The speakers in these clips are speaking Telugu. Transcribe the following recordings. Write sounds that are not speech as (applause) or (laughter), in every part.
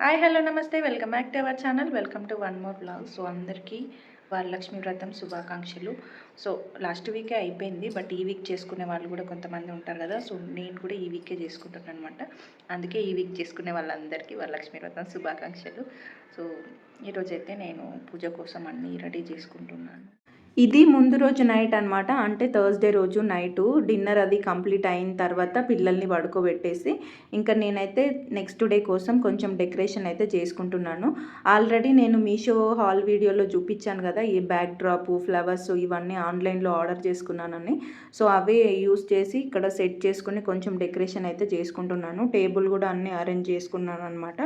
హాయ్ హలో నమస్తే. Welcome back to our channel. Welcome to one more vlog. So అందరికీ వరలక్ష్మి వ్రతం శుభాకాంక్షలు. సో లాస్ట్ వీకే అయిపోయింది. బట్ ఈ వీక్ చేసుకునే వాళ్ళు కూడా కొంతమంది ఉంటారు కదా. సో నేను కూడా ఈ వీకే చేసుకుంటున్నాను అనమాట అందుకే ఈ వీక్ చేసుకునే వాళ్ళందరికీ వరలక్ష్మి వ్రతం శుభాకాంక్షలు. సో ఈరోజైతే నేను పూజ కోసం అన్నీ రెడీ చేసుకుంటున్నాను. ఇది ముందు రోజు నైట్ అనమాట అంటే థర్స్డే రోజు నైటు డిన్నర్ అది కంప్లీట్ అయిన తర్వాత పిల్లల్ని పడుకోబెట్టేసి ఇంకా నేనైతే నెక్స్ట్ డే కోసం కొంచెం డెకరేషన్ అయితే చేసుకుంటున్నాను. ఆల్రెడీ నేను మీషో హాల్ వీడియోలో చూపించాను కదా ఈ బ్యాక్ డ్రాప్ ఫ్లవర్స్ ఇవన్నీ ఆన్లైన్లో ఆర్డర్ చేసుకున్నానని. సో అవే యూస్ చేసి ఇక్కడ సెట్ చేసుకుని కొంచెం డెకరేషన్ అయితే చేసుకుంటున్నాను. టేబుల్ కూడా అన్నీ అరేంజ్ చేసుకున్నాను అనమాట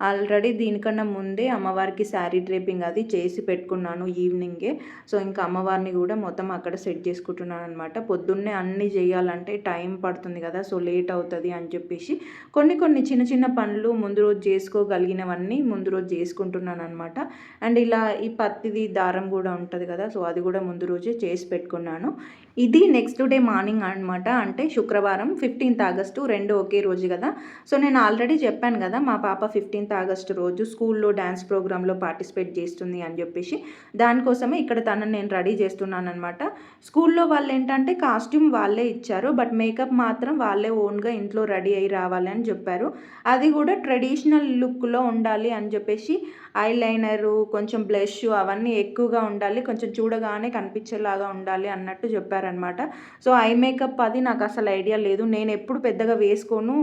ఆల్రెడీ దీనికన్నా ముందే అమ్మవారికి శారీ డ్రేపింగ్ అది చేసి పెట్టుకున్నాను ఈవినింగే. సో ఇంకా అమ్మవారిని కూడా మొత్తం అక్కడ సెట్ చేసుకుంటున్నాను అనమాట పొద్దున్నే అన్నీ చేయాలంటే టైం పడుతుంది కదా సో లేట్ అవుతుంది అని చెప్పేసి కొన్ని కొన్ని చిన్న చిన్న పనులు ముందు రోజు చేసుకోగలిగినవన్నీ ముందు రోజు చేసుకుంటున్నాను అనమాట అండ్ ఇలా ఈ పత్తిది దారం కూడా ఉంటుంది కదా సో అది కూడా ముందు రోజే చేసి పెట్టుకున్నాను. ఇది నెక్స్ట్ డే మార్నింగ్ అనమాట అంటే శుక్రవారం ఫిఫ్టీన్త్ ఆగస్టు రెండు ఒకే రోజు కదా. సో నేను ఆల్రెడీ చెప్పాను కదా మా పాప ఫిఫ్టీన్త్ ఆగస్టు రోజు స్కూల్లో డ్యాన్స్ ప్రోగ్రాంలో పార్టిసిపేట్ చేస్తుంది అని చెప్పేసి. దానికోసమే ఇక్కడ తనని నేను రెడీ చేస్తున్నాను అనమాట స్కూల్లో వాళ్ళు ఏంటంటే కాస్ట్యూమ్ వాళ్ళే ఇచ్చారు బట్ మేకప్ మాత్రం వాళ్ళే ఓన్గా ఇంట్లో రెడీ అయ్యి రావాలి అని చెప్పారు. అది కూడా ట్రెడిషనల్ లుక్లో ఉండాలి అని చెప్పేసి ఐ లైనరు కొంచెం బ్లష్ అవన్నీ ఎక్కువగా ఉండాలి కొంచెం చూడగానే కనిపించేలాగా ఉండాలి అన్నట్టు చెప్పారనమాట సో ఐ మేకప్ అది నాకు అసలు ఐడియా లేదు. నేను ఎప్పుడు పెద్దగా వేసుకోను.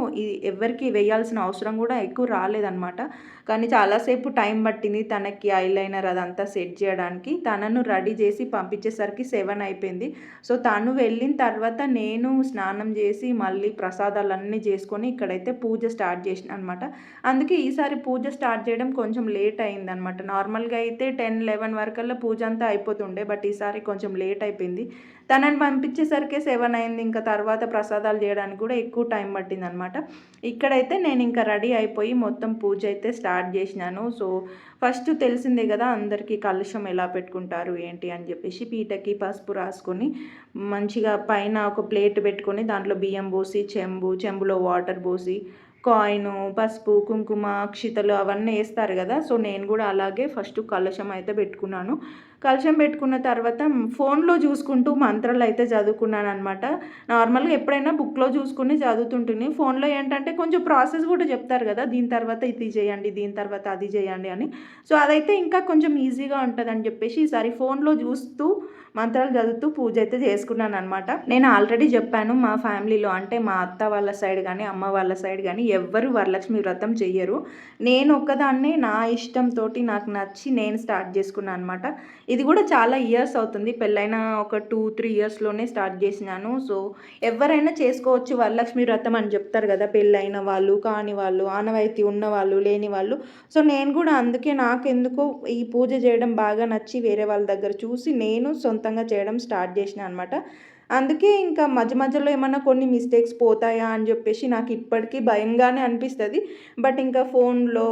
ఎవరికి వేయాల్సిన అవసరం కూడా ఎక్కువ రాలేదనమాట కానీ చాలాసేపు టైం పట్టింది తనకి ఐలైనర్ అదంతా సెట్ చేయడానికి. తనను రెడీ చేసి పంపించేసరికి సెవెన్ అయిపోయింది. సో తను వెళ్ళిన తర్వాత నేను స్నానం చేసి మళ్ళీ ప్రసాదాలన్నీ చేసుకొని ఇక్కడైతే పూజ స్టార్ట్ చేసిన అనమాట అందుకే ఈసారి పూజ స్టార్ట్ చేయడం కొంచెం లేట్ అయిందనమాట నార్మల్గా అయితే టెన్ లెవెన్ వరకల్లా పూజ అంతా అయిపోతుండే బట్ ఈసారి కొంచెం లేట్ అయిపోయింది. తనని పంపించేసరికి సెవెన్ అయింది. ఇంకా తర్వాత ప్రసాదాలు చేయడానికి కూడా ఎక్కువ టైం పట్టింది అనమాట ఇక్కడైతే నేను ఇంకా రెడీ అయిపోయి మొత్తం పూజ అయితే స్టార్ట్ స్టార్ట్ చేసినాను. సో ఫస్ట్ తెలిసిందే కదా అందరికీ కలుషం ఎలా పెట్టుకుంటారు ఏంటి అని చెప్పేసి పీటకి పసుపు రాసుకొని మంచిగా పైన ఒక ప్లేట్ పెట్టుకొని దాంట్లో బియ్యం పోసి చెంబు చెంబులో వాటర్ పోసి కాయిన్ పసుపు కుంకుమ అక్షితలు అవన్నీ వేస్తారు కదా. సో నేను కూడా అలాగే ఫస్ట్ కలశం అయితే పెట్టుకున్నాను. కలశం పెట్టుకున్న తర్వాత ఫోన్లో చూసుకుంటూ మంత్రాలు అయితే చదువుకున్నాను అనమాట నార్మల్గా ఎప్పుడైనా బుక్లో చూసుకుని చదువుతుంటుంది ఫోన్లో ఏంటంటే కొంచెం ప్రాసెస్ కూడా చెప్తారు కదా. దీని తర్వాత ఇది చేయండి దీని తర్వాత అది చేయండి అని. సో అదైతే ఇంకా కొంచెం ఈజీగా ఉంటుంది అని చెప్పేసి ఈసారి ఫోన్లో చూస్తూ మంత్రాలు చదువుతూ పూజ అయితే చేసుకున్నాను అనమాట నేను ఆల్రెడీ చెప్పాను మా ఫ్యామిలీలో అంటే మా అత్త వాళ్ళ సైడ్ కానీ అమ్మ వాళ్ళ సైడ్ కానీ ఎవ్వరు వరలక్ష్మి వ్రతం చెయ్యరు. నేను ఒక్కదాన్నే నా ఇష్టంతో నాకు నచ్చి నేను స్టార్ట్ చేసుకున్నాను అనమాట ఇది కూడా చాలా ఇయర్స్ అవుతుంది. పెళ్ళైన ఒక టూ త్రీ ఇయర్స్లోనే స్టార్ట్ చేసినాను. సో ఎవరైనా చేసుకోవచ్చు వరలక్ష్మి వ్రతం అని చెప్తారు కదా పెళ్ళైన వాళ్ళు కాని వాళ్ళు ఆనవాయితీ ఉన్న వాళ్ళు లేని వాళ్ళు. సో నేను కూడా అందుకే నాకెందుకో ఈ పూజ చేయడం బాగా నచ్చి వేరే వాళ్ళ దగ్గర చూసి నేను సొంత సొంతంగా చేయడం స్టార్ట్ చేసిన అనమాట అందుకే ఇంకా మధ్య మధ్యలో ఏమన్నా కొన్ని మిస్టేక్స్ పోతాయా అని చెప్పేసి నాకు ఇప్పటికీ భయంగానే అనిపిస్తుంది. బట్ ఇంకా ఫోన్లో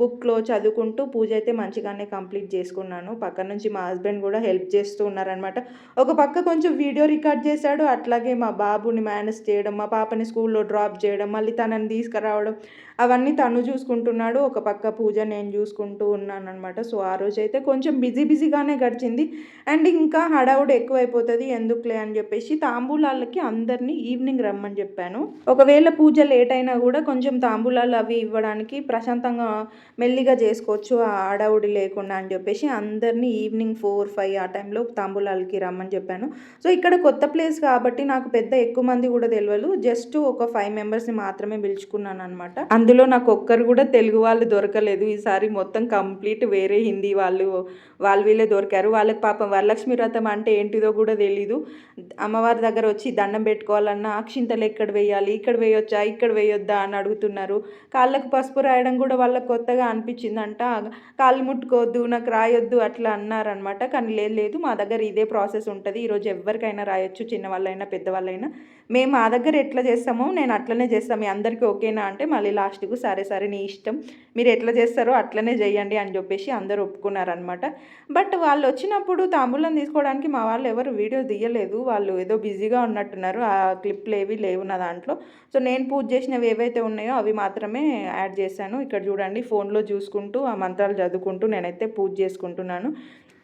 బుక్లో చదువుకుంటూ పూజ అయితే మంచిగానే కంప్లీట్ చేసుకున్నాను. పక్క నుంచి మా హస్బెండ్ కూడా హెల్ప్ చేస్తూ ఉన్నారనమాట ఒక పక్క కొంచెం వీడియో రికార్డ్ చేశాడు. అట్లాగే మా బాబుని మేనేజ్ చేయడం మా పాపని స్కూల్లో డ్రాప్ చేయడం మళ్ళీ తనని తీసుకురావడం అవన్నీ తను చూసుకుంటున్నాడు ఒక పక్క పూజ నేను చూసుకుంటూ ఉన్నాను అనమాట సో ఆ రోజు అయితే కొంచెం బిజీ బిజీగానే గడిచింది. అండ్ ఇంకా హడావుడు ఎక్కువైపోతుంది ఎందుకులే అని చెప్పేసి తాంబూలాలకి అందరినీ ఈవినింగ్ రమ్మని చెప్పాను. ఒకవేళ పూజ లేట్ అయినా కూడా కొంచెం తాంబూలాలు అవి ఇవ్వడానికి ప్రశాంతంగా మెల్లిగా చేసుకోవచ్చు ఆ హడావుడి లేకుండా అని చెప్పేసి అందరినీ ఈవినింగ్ ఫోర్ ఫైవ్ ఆ టైంలో తాంబూలాలకి రమ్మని చెప్పాను. సో ఇక్కడ కొత్త ప్లేస్ కాబట్టి నాకు పెద్ద ఎక్కువ మంది కూడా తెలియదు జస్ట్ ఒక ఫైవ్ మెంబర్స్ని మాత్రమే పిలుచుకున్నాను అనమాట అందులో నాకు ఒక్కరు కూడా తెలుగు వాళ్ళు దొరకలేదు. ఈసారి మొత్తం కంప్లీట్ వేరే హిందీ వాళ్ళు వాళ్ళు వీళ్ళే దొరికారు. వాళ్ళకి పాపం వరలక్ష్మి వ్రతం అంటే ఏంటిదో కూడా తెలీదు. అమ్మవారి దగ్గర వచ్చి దండం పెట్టుకోవాలన్నా అక్షింతలు ఎక్కడ వేయాలి ఇక్కడ వేయొచ్చా ఇక్కడ వేయొద్దా అని అడుగుతున్నారు. కాళ్ళకు పసుపు రాయడం కూడా వాళ్ళకి కొత్తగా అనిపించిందంట. కాళ్ళు ముట్టుకోవద్దు నాకు రాయొద్దు అట్లా అన్నారనమాట కానీ లేదు లేదు మా దగ్గర ఇదే ప్రాసెస్ ఉంటుంది. ఈరోజు ఎవరికైనా రాయొచ్చు చిన్నవాళ్ళైనా పెద్దవాళ్ళైనా. మేము మా దగ్గర ఎట్లా చేస్తామో నేను అట్లనే చేస్తాను మీ అందరికీ ఓకేనా అంటే మళ్ళీ లాస్ట్ లాస్ట్కు సరే సరే నీ ఇష్టం. మీరు ఎట్లా చేస్తారో అట్లనే చేయండి అని చెప్పేసి అందరూ ఒప్పుకున్నారనమాట బట్ వాళ్ళు వచ్చినప్పుడు తాంబూలం తీసుకోవడానికి మా వాళ్ళు ఎవరు వీడియో తీయలేదు. వాళ్ళు ఏదో బిజీగా ఉన్నట్టున్నారు. ఆ క్లిప్లు ఏవి లేవు నా దాంట్లో. సో నేను పూజ చేసినవి ఏవైతే ఉన్నాయో అవి మాత్రమే యాడ్ చేశాను. ఇక్కడ చూడండి ఫోన్లో చూసుకుంటూ ఆ మంత్రాలు చదువుకుంటూ నేనైతే పూజ చేసుకుంటున్నాను.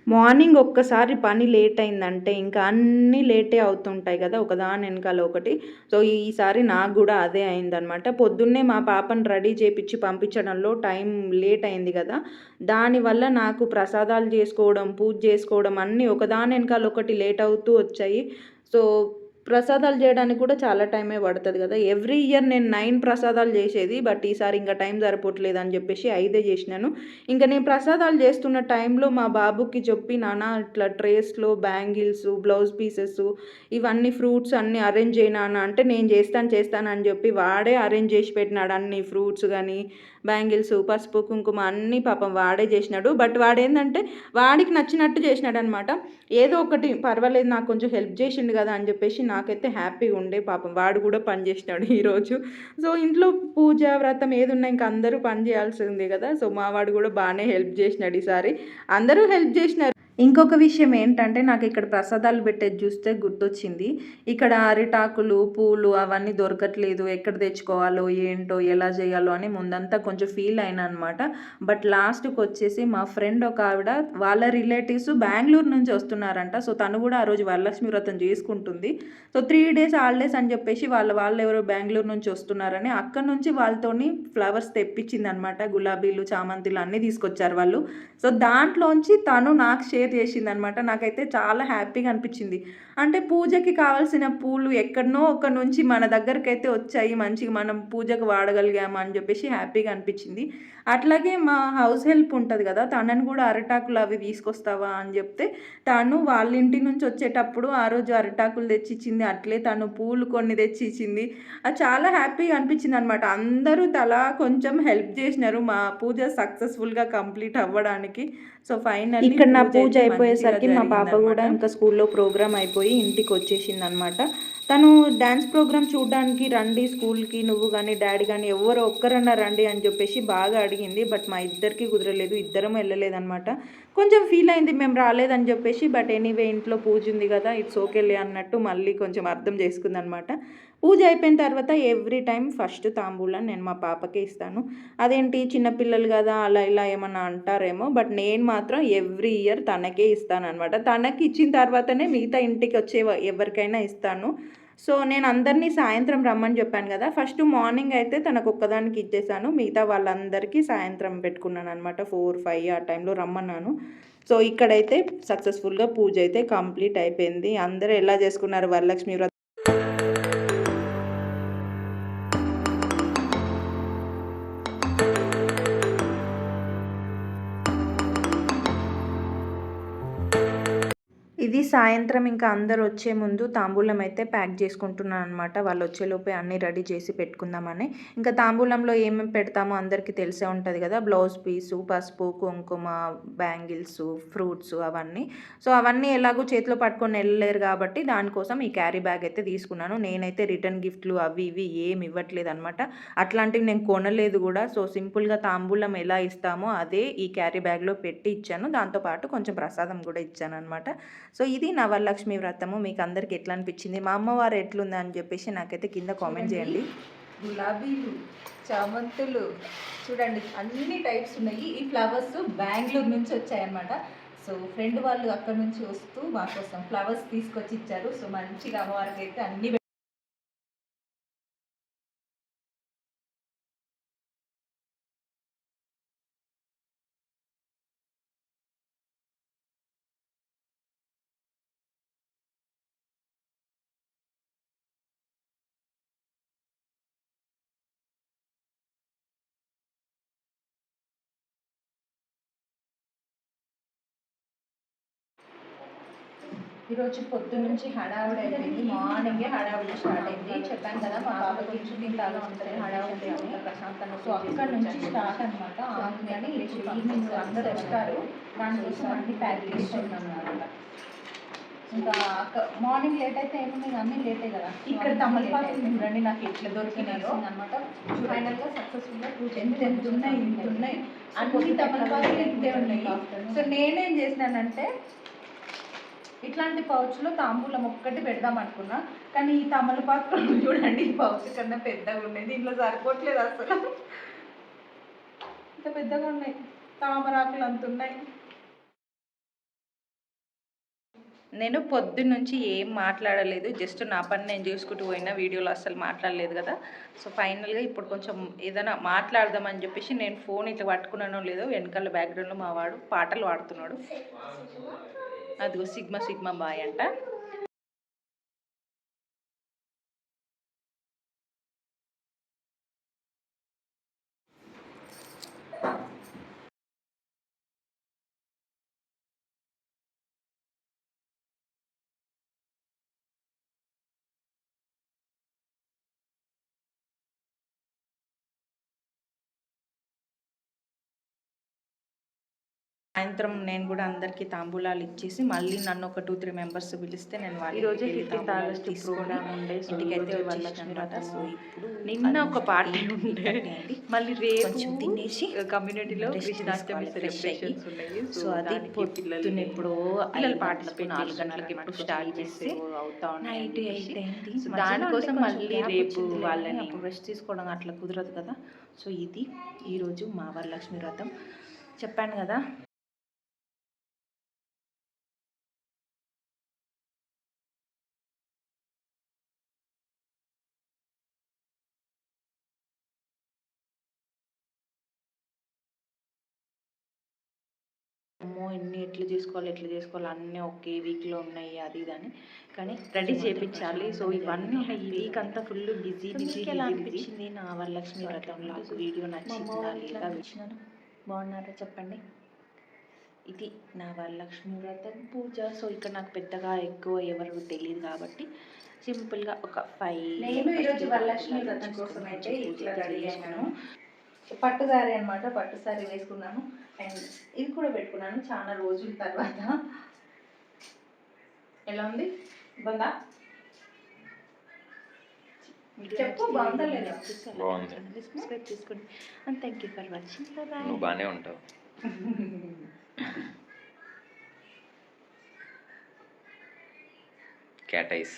మార్నింగ్ ఒక్కసారి పని లేట్ అయిందంటే ఇంకా అన్నీ లేటే అవుతుంటాయి కదా ఒకదాని వెనకాల ఒకటి. సో ఈసారి నాకు కూడా అదే అయిందనమాట పొద్దున్నే మా పాపను రెడీ చేపించి పంపించడంలో టైం లేట్ అయింది కదా. దానివల్ల నాకు ప్రసాదాలు చేసుకోవడం పూజ చేసుకోవడం అన్నీ ఒకదాని వెనకాల ఒకటి లేట్ అవుతూ వచ్చాయి. సో ప్రసాదాలు చేయడానికి కూడా చాలా టైమే పడుతుంది కదా. ఎవ్రీ ఇయర్ నేను నైన్ ప్రసాదాలు చేసేది బట్ ఈసారి ఇంకా టైం సరిపోవట్లేదు అని చెప్పేసి ఐదే చేసినాను. ఇంకా నేను ప్రసాదాలు చేస్తున్న టైంలో మా బాబుకి చెప్పి నాన్న ఇట్లా ట్రేస్లో బ్యాంగిల్స్ బ్లౌజ్ పీసెస్ ఇవన్నీ ఫ్రూట్స్ అన్నీ అరేంజ్ చేయనా అంటే నేను చేస్తాను చేస్తాను అని చెప్పి వాడే అరేంజ్ చేసి పెట్టినాడు అన్ని ఫ్రూట్స్ కానీ బ్యాంగిల్స్ పసుపు కుంకుమ అన్నీ పాపం వాడే చేసినాడు. బట్ వాడేందంటే వాడికి నచ్చినట్టు చేసినాడు అనమాట ఏదో ఒకటి పర్వాలేదు నాకు కొంచెం హెల్ప్ చేసిండు కదా అని చెప్పేసి నాకైతే హ్యాపీగా ఉండే పాపం. వాడు కూడా పని చేసినాడు ఈరోజు. సో ఇంట్లో పూజ వ్రతం ఏది ఉన్నా ఇంకా అందరూ పని చేయాల్సిందే కదా. సో మా వాడు కూడా బాగానే హెల్ప్ చేసినాడు ఈసారి. అందరూ హెల్ప్ చేసినారు. ఇంకొక విషయం ఏంటంటే నాకు ఇక్కడ ప్రసాదాలు పెట్టేది చూస్తే గుర్తొచ్చింది. ఇక్కడ అరిటాకులు పూలు అవన్నీ దొరకట్లేదు. ఎక్కడ తెచ్చుకోవాలో ఏంటో ఎలా చేయాలో అని ముందంతా కొంచెం ఫీల్ అయినా అనమాట బట్ లాస్ట్కి వచ్చేసి మా ఫ్రెండ్ ఒక ఆవిడ వాళ్ళ రిలేటివ్స్ బెంగళూరు నుంచి వస్తున్నారంట. సో తను కూడా ఆ రోజు వరలక్ష్మి వ్రతం చేసుకుంటుంది. సో త్రీ డేస్ హాలిడేస్ అని చెప్పేసి వాళ్ళ వాళ్ళు ఎవరో బెంగళూరు నుంచి వస్తున్నారని అక్కడ నుంచి వాళ్ళతోని ఫ్లవర్స్ తెప్పించింది అనమాట గులాబీలు చామంతిలు అన్నీ తీసుకొచ్చారు వాళ్ళు. సో దాంట్లోంచి తను నాకు షేర్ చేసింది అనమాట నాకైతే చాలా హ్యాపీగా అనిపించింది. అంటే పూజకి కావాల్సిన పూలు ఎక్కడనో ఒక నుంచి మన దగ్గరికి అయితే వచ్చాయి. మంచిగా మనం పూజకు వాడగలిగాము అని చెప్పేసి హ్యాపీగా అనిపించింది. అట్లాగే మా హౌస్ హెల్ప్ ఉంటుంది కదా తనని కూడా అరిటాకులు అవి తీసుకొస్తావా అని చెప్తే తను వాళ్ళ ఇంటి నుంచి వచ్చేటప్పుడు ఆ రోజు అరిటాకులు తెచ్చిచ్చింది. అట్లే తను పూలు కొన్ని తెచ్చిచ్చింది. అది చాలా హ్యాపీగా అనిపించింది అనమాట అందరూ తలా కొంచెం హెల్ప్ చేసినారు మా పూజ సక్సెస్ఫుల్గా కంప్లీట్ అవ్వడానికి. సో ఫైనల్ ఇక్కడ నా పూజ అయిపోయేసరికి మా పాప కూడా ఇంకా స్కూల్లో ప్రోగ్రామ్ అయిపోయి ఇంటికి వచ్చేసింది అనమాట తను డ్యాన్స్ ప్రోగ్రామ్ చూడడానికి రండి స్కూల్కి నువ్వు కానీ డాడీ కానీ ఎవరు ఒక్కరన్నా రండి అని చెప్పేసి బాగా అడిగింది. బట్ మా ఇద్దరికి కుదరలేదు ఇద్దరం వెళ్ళలేదనమాట కొంచెం ఫీల్ అయింది మేము రాలేదని చెప్పేసి బట్ ఎనీవే ఇంట్లో పూజ ఉంది కదా ఇట్స్ ఓకేలే అన్నట్టు మళ్ళీ కొంచెం అర్థం చేసుకుందనమాట పూజ అయిపోయిన తర్వాత ఎవ్రీ టైం ఫస్ట్ తాంబూలం నేను మా పాపకే ఇస్తాను. అదేంటి చిన్నపిల్లలు కదా అలా ఇలా ఏమన్నా అంటారేమో బట్ నేను మాత్రం ఎవ్రీ ఇయర్ తనకే ఇస్తాను అనమాట తనకి ఇచ్చిన తర్వాతనే మిగతా ఇంటికి వచ్చే ఎవరికైనా ఇస్తాను. సో నేను అందరినీ సాయంత్రం రమ్మని చెప్పాను కదా. ఫస్ట్ మార్నింగ్ అయితే తనకు ఒక్కదానికి ఇచ్చేసాను. మిగతా వాళ్ళందరికీ సాయంత్రం పెట్టుకున్నాను అనమాట ఫోర్ ఫైవ్ ఆ టైంలో రమ్మన్నాను. సో ఇక్కడైతే సక్సెస్ఫుల్గా పూజ అయితే కంప్లీట్ అయిపోయింది. అందరూ ఎలా చేసుకున్నారు వరలక్ష్మి సాయంత్రం ఇంకా అందరు వచ్చే ముందు తాంబూలం అయితే ప్యాక్ చేసుకుంటున్నాను అనమాట వాళ్ళు వచ్చేలోపే అన్నీ రెడీ చేసి పెట్టుకుందామని. ఇంకా తాంబూలంలో ఏమేమి పెడతామో అందరికీ తెలిసే ఉంటుంది కదా. బ్లౌజ్ పీసు పసుపు కుంకుమ బ్యాంగిల్స్ ఫ్రూట్స్ అవన్నీ. సో అవన్నీ ఎలాగో చేతిలో పట్టుకొని వెళ్ళలేరు కాబట్టి దానికోసం ఈ క్యారీ బ్యాగ్ అయితే తీసుకున్నాను. నేనైతే రిటర్న్ గిఫ్ట్లు అవి ఇవి ఏమి ఇవ్వట్లేదు అనమాట అట్లాంటివి నేను కొనలేదు కూడా. సో సింపుల్గా తాంబూలం ఎలా ఇస్తామో అదే ఈ క్యారీ బ్యాగ్లో పెట్టి ఇచ్చాను. దాంతోపాటు కొంచెం ప్రసాదం కూడా ఇచ్చాను అనమాట సో ఇది నవలక్ష్మి వ్రతము. మీకు అందరికి ఎట్లా అనిపించింది? మా అమ్మవారు ఎట్లుంది అని చెప్పేసి నాకైతే కింద కామెంట్ చేయండి. గులాబీలు చామంతులు చూడండి అన్ని టైప్స్ ఉన్నాయి. ఈ ఫ్లవర్స్ బెంగళూరు నుంచి వచ్చాయన్నమాట. సో ఫ్రెండ్ వాళ్ళు అక్కడ నుంచి వస్తూ మా కోసం ఫ్లవర్స్ తీసుకొచ్చి ఇచ్చారు. సో మంచిగా అమ్మవారికి అయితే అన్ని ఈరోజు పొద్దు నుంచి హడావుడి అయిపోయింది. మార్నింగే హడావుడి స్టార్ట్ అయింది. చెప్పాను కదా మా బాబాకి చుట్టింటాగా ఉంటుంది హడావుడి అని. ప్రశాంతంగా సో అక్కడ నుంచి స్టార్ట్ అనమాట కానీ ఈవినింగ్ అందరూ వస్తారు. దానికోసం అన్ని ప్యాక్ చేస్తున్నాను అనమాట ఇంకా మార్నింగ్ లేట్ అయితే ఏముంది అన్నీ లేటే కదా? ఇక్కడ తమలపాకులు చూడండి నాకు ఎట్లా దొరికినాయో. అనమాట ఫైనల్గా సక్సెస్ఫుల్గా టూ ఎంత ఎంత ఉన్నాయి ఇంత ఉన్నాయి. అన్ని తమలపాకులు ఇంతే ఉన్నాయి. సో నేనేం చేసినానంటే ఇట్లాంటి పౌచ్లో తాంబూలం ఒక్కటి పెడదాం అనుకున్నా. కానీ ఈ తమలపాకులు (laughs) చూడండి ఈ పౌచ్ కన్నా పెద్దగా ఉన్నాయి. దీంట్లో సరిపోవట్లేదు అసలు. ఇంత పెద్దగా ఉన్నాయి. తామరాకులు అంత ఉన్నాయి. నేను పొద్దున్న నుంచి ఏం మాట్లాడలేదు. జస్ట్ నా పని నేను చూసుకుంటూ పోయినా వీడియోలో అస్సలు మాట్లాడలేదు కదా. సో ఫైనల్గా ఇప్పుడు కొంచెం ఏదైనా మాట్లాడదామని చెప్పేసి నేను ఫోన్ ఇట్లా పట్టుకున్నానో లేదో వెనకాల బ్యాక్గ్రౌండ్లో మా వాడు పాటలు పాడుతున్నాడు. అదిగో సిగ్మా సిగ్మా బాయ్ అంట. సాయంత్రం నేను కూడా అందరికీ తాంబూలాలు ఇచ్చేసి మళ్ళీ నన్ను ఒక టూ త్రీ మెంబర్స్ పిలిస్తే నేను వాళ్ళ ఈరోజే ఇంటికి వెళ్ళి 50th తాంబూలాలు ఆగస్టు తీసుకొని ప్రోగ్రామ్ ఉండే, ఇంటికైతే వచ్చేసాను. సో ఇప్పుడు నిన్న ఒక పార్టీ ఉండే. 8:30 అయింది. మళ్ళీ రేపు తినేసి కమ్యూనిటీలో కృష్ణాష్టమి సెలబ్రేషన్స్. ఉన్నాయి సో అది పొద్దున్న ఎప్పుడో పిల్లలు పాటలు నాలుగు గంటలకు ఎప్పుడు స్టార్ట్ చేస్తే అవుతా నైట్ ఎయిట్. అయింది సో దానికోసం మళ్ళీ రేపు వాళ్ళని అప్పుడు రెస్ట్ తీసుకోవడం అట్లా కుదరదు కదా సో ఇది ఈరోజు మా వరలక్ష్మి వ్రతం చెప్పాను కదా ఎట్లా చేసుకోవాలి ఎట్లా చేసుకోవాలి అన్నీ ఒకే వీక్లో ఉన్నాయి అది ఇది అని. కానీ రెడీ చేపించాలి. సో ఇవన్నీ ఈ వీక్ అంతా ఫుల్ బిజీ బిజీ ఎలా అనిపించింది? నా వరలక్ష్మి వ్రతంలో వీడియో నచ్చిందా లేదా? వచ్చినాను బాగున్నారా? చెప్పండి. ఇది నా వరలక్ష్మి వ్రతం పూజ. సో ఇక్కడ నాకు పెద్దగా ఎక్కువ ఎవరు తెలియదు కాబట్టి సింపుల్గా ఒక ఫైవ్ నేను ఈరోజు వరలక్ష్మి వ్రతం కోసం అయితే ఇట్లా రెడీ అయ్యాను. పట్టు సారీ అనమాట పట్టు సారీ వేసుకున్నాను. అండ్ ఇది కూడా పెట్టుకున్నాను చాలా రోజుల తర్వాత. ఎలా ఉంది? బాగుందా? చెప్పు, బాగుందా లేదా? బాగుంది. సబ్స్క్రైబ్ చేసుకోండి and thank you for watching bye నువ్వు బాగానే ఉంటావు. (laughs) Cat ice